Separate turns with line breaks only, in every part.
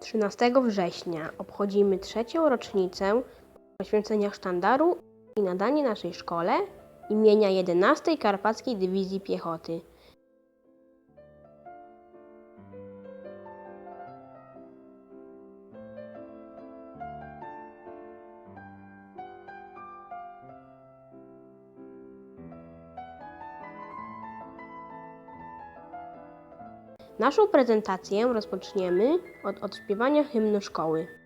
13 września obchodzimy trzecią rocznicę poświęcenia sztandaru i nadanie naszej szkole imienia 11 Karpackiej Dywizji Piechoty. Naszą prezentację rozpoczniemy od odśpiewania hymnu szkoły.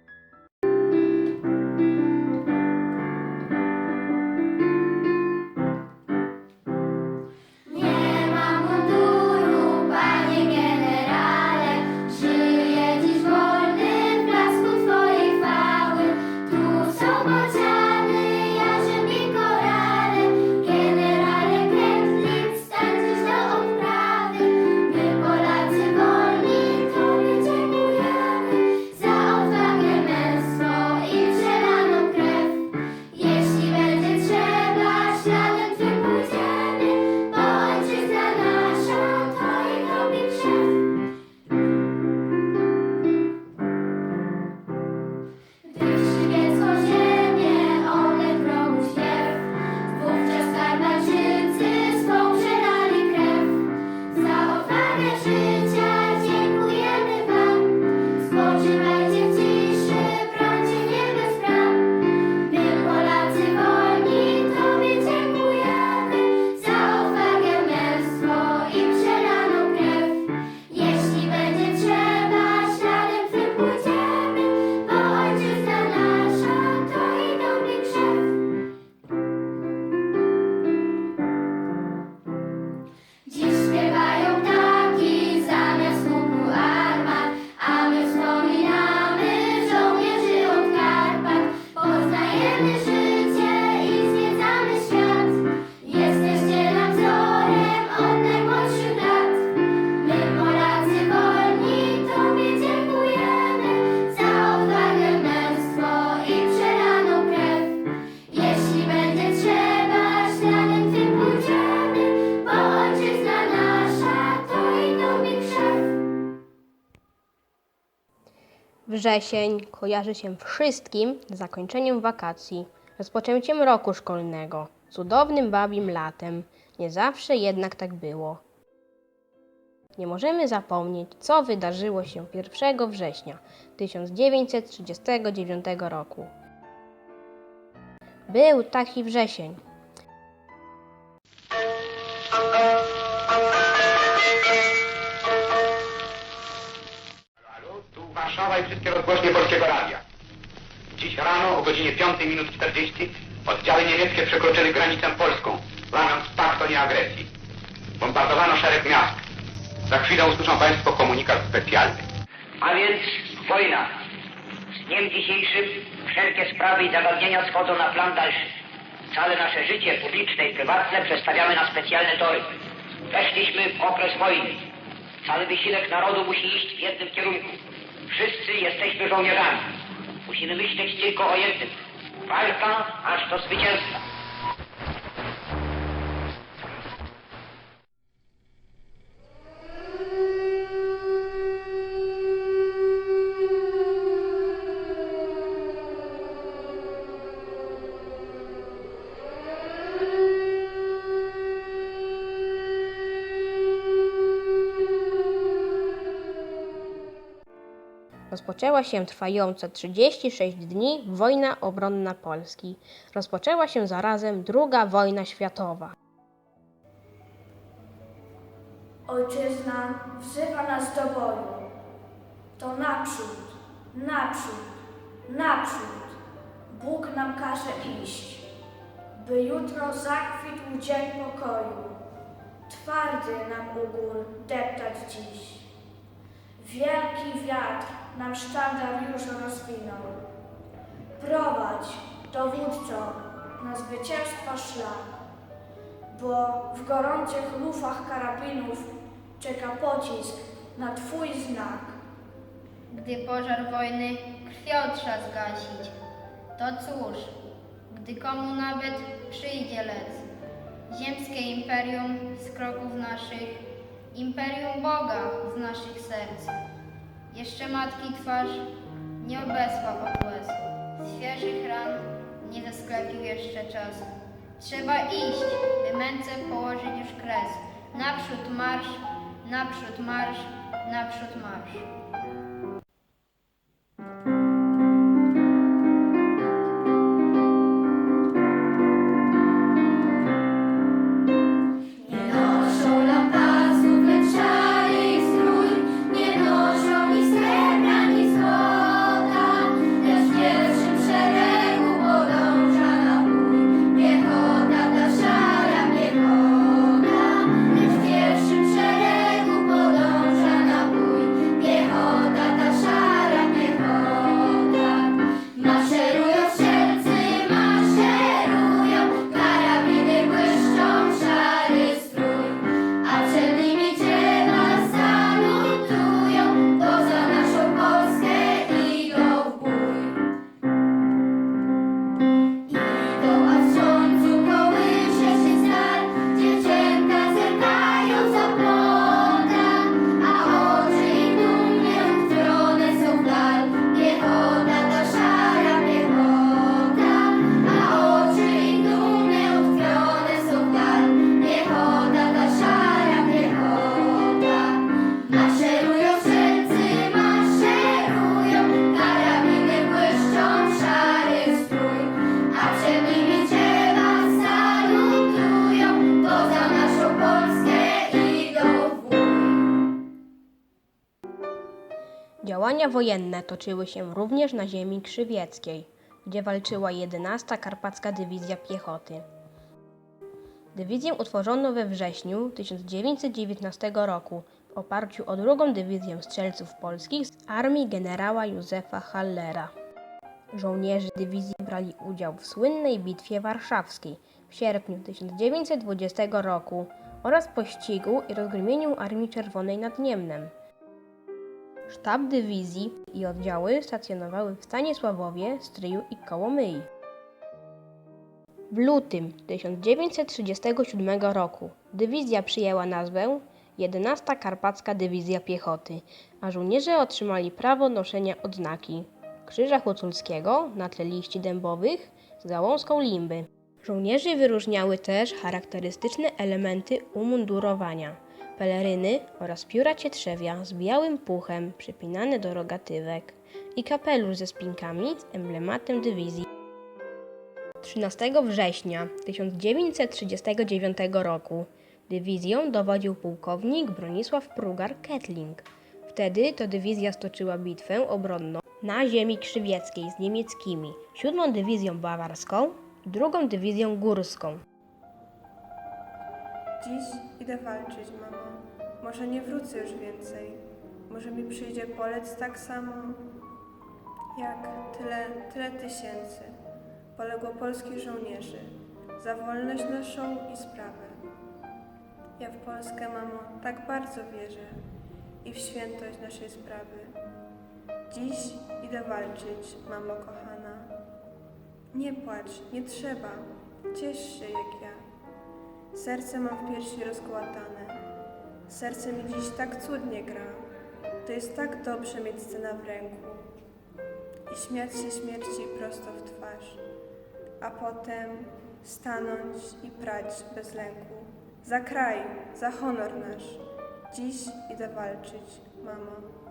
Wrzesień kojarzy się wszystkim z zakończeniem wakacji, rozpoczęciem roku szkolnego, cudownym babim latem. Nie zawsze jednak tak było. Nie możemy zapomnieć, co wydarzyło się 1 września 1939 roku. Był taki wrzesień.
Warszawa i wszystkie rozgłośnie Polskiego Radia. Dziś rano o godzinie 5 minut 40 oddziały niemieckie przekroczyły granicę polską, łamiąc pakt o nieagresji. Bombardowano szereg miast. Za chwilę usłyszą Państwo komunikat specjalny.
A więc wojna. Z dniem dzisiejszym wszelkie sprawy i zagadnienia schodzą na plan dalszy. Całe nasze życie publiczne i prywatne przestawiamy na specjalne tory. Weszliśmy w okres wojny. Cały wysiłek narodu musi iść w jednym kierunku. Wszyscy jesteśmy żołnierzami. Musimy myśleć tylko o jednym. Walka aż do zwycięstwa.
Rozpoczęła się trwająca 36 dni wojna obronna Polski. Rozpoczęła się zarazem II wojna światowa.
Ojczyzna wzywa nas do boju. To naprzód, naprzód, naprzód. Bóg nam każe iść, by jutro zakwitł dzień pokoju. Twardy nam ugór deptać dziś. Wielki wiatr nam sztandar już rozwinął. Prowadź, dowódco, na zwycięstwa szlak bo w gorących lufach karabinów czeka pocisk na Twój znak.
Gdy pożar wojny krwią trzeba zgasić, to cóż, gdy komu nawet przyjdzie lec, ziemskie imperium z kroków naszych, imperium Boga z naszych serc.
Jeszcze matki twarz nie obesła od łez. Świeżych ran nie zasklepił jeszcze czas. Trzeba iść, by męce położyć już kres. Naprzód marsz, naprzód marsz, naprzód marsz.
Działania wojenne toczyły się również na ziemi krzywieckiej, gdzie walczyła 11 Karpacka Dywizja Piechoty. Dywizję utworzono we wrześniu 1919 roku w oparciu o drugą Dywizję Strzelców Polskich z armii generała Józefa Hallera. Żołnierze dywizji brali udział w słynnej Bitwie Warszawskiej w sierpniu 1920 roku oraz pościgu i rozgromieniu Armii Czerwonej nad Niemnem. Sztab dywizji i oddziały stacjonowały w Stanisławowie, Stryju i Kołomyi. W lutym 1937 roku dywizja przyjęła nazwę 11 Karpacka Dywizja Piechoty, a żołnierze otrzymali prawo noszenia odznaki Krzyża Huculskiego na tle liści dębowych z gałązką limby. Żołnierzy wyróżniały też charakterystyczne elementy umundurowania, peleryny oraz pióra cietrzewia z białym puchem przypinane do rogatywek i kapelusz ze spinkami z emblematem dywizji. 13 września 1939 roku dywizją dowodził pułkownik Bronisław Prugar-Kettling. Wtedy to dywizja stoczyła bitwę obronną na ziemi krzywieckiej z niemieckimi, 7 dywizją bawarską i 2 dywizją górską.
Dziś idę walczyć, mamo. Może nie wrócę już więcej. Może mi przyjdzie polec tak samo, jak tyle, tyle tysięcy. Poległo polskich żołnierzy za wolność naszą i sprawę. Ja w Polskę, mamo, tak bardzo wierzę i w świętość naszej sprawy. Dziś idę walczyć, mamo kochana. Nie płacz, nie trzeba. Ciesz się jak ja. Serce mam w piersi rozkłatane. Serce mi dziś tak cudnie gra. To jest tak dobrze mieć scenę w ręku i śmiać się śmierci prosto w twarz, a potem stanąć i prać bez lęku. Za kraj, za honor nasz. Dziś idę walczyć, mamo.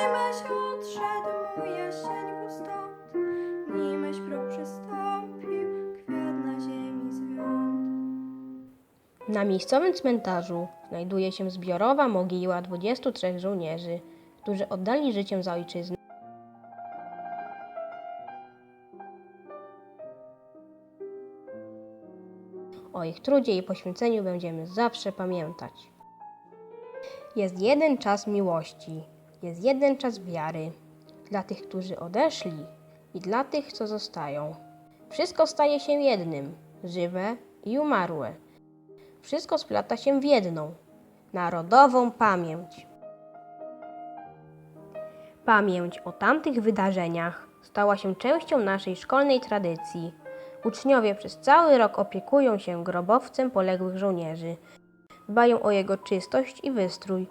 Nimeś odszedł mu jasieńku stąd, nimeś próg przystąpił, kwiat na ziemi zwiąd. Na miejscowym cmentarzu znajduje się zbiorowa mogiła 23 żołnierzy, którzy oddali życiem za ojczyznę. O ich trudzie i poświęceniu będziemy zawsze pamiętać. Jest jeden czas miłości, jest jeden czas wiary dla tych, którzy odeszli i dla tych, co zostają. Wszystko staje się jednym, żywe i umarłe. Wszystko splata się w jedną narodową pamięć. Pamięć o tamtych wydarzeniach stała się częścią naszej szkolnej tradycji. Uczniowie przez cały rok opiekują się grobowcem poległych żołnierzy, dbają o jego czystość i wystrój.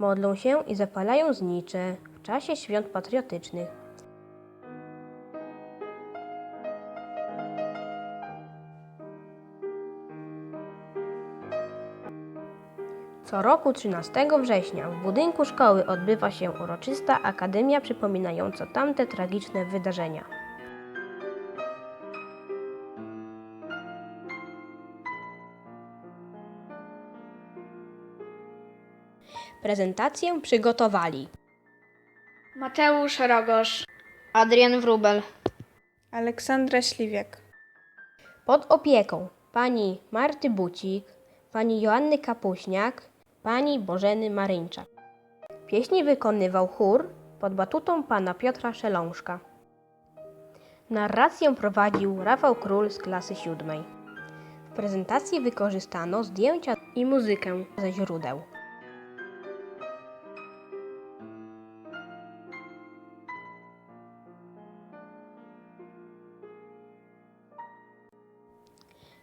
Modlą się i zapalają znicze w czasie świąt patriotycznych. Co roku 13 września w budynku szkoły odbywa się uroczysta akademia przypominająca tamte tragiczne wydarzenia. Prezentację przygotowali
Mateusz Rogosz.
Adrian Wrubel.
Aleksandra Śliwiak.
pod opieką pani Marty Bucik, pani Joanny Kapuśniak, pani Bożeny Maryńczak. Pieśni wykonywał chór pod batutą pana Piotra Szelążka. Narrację prowadził Rafał Król z klasy siódmej. W prezentacji wykorzystano zdjęcia i muzykę ze źródeł.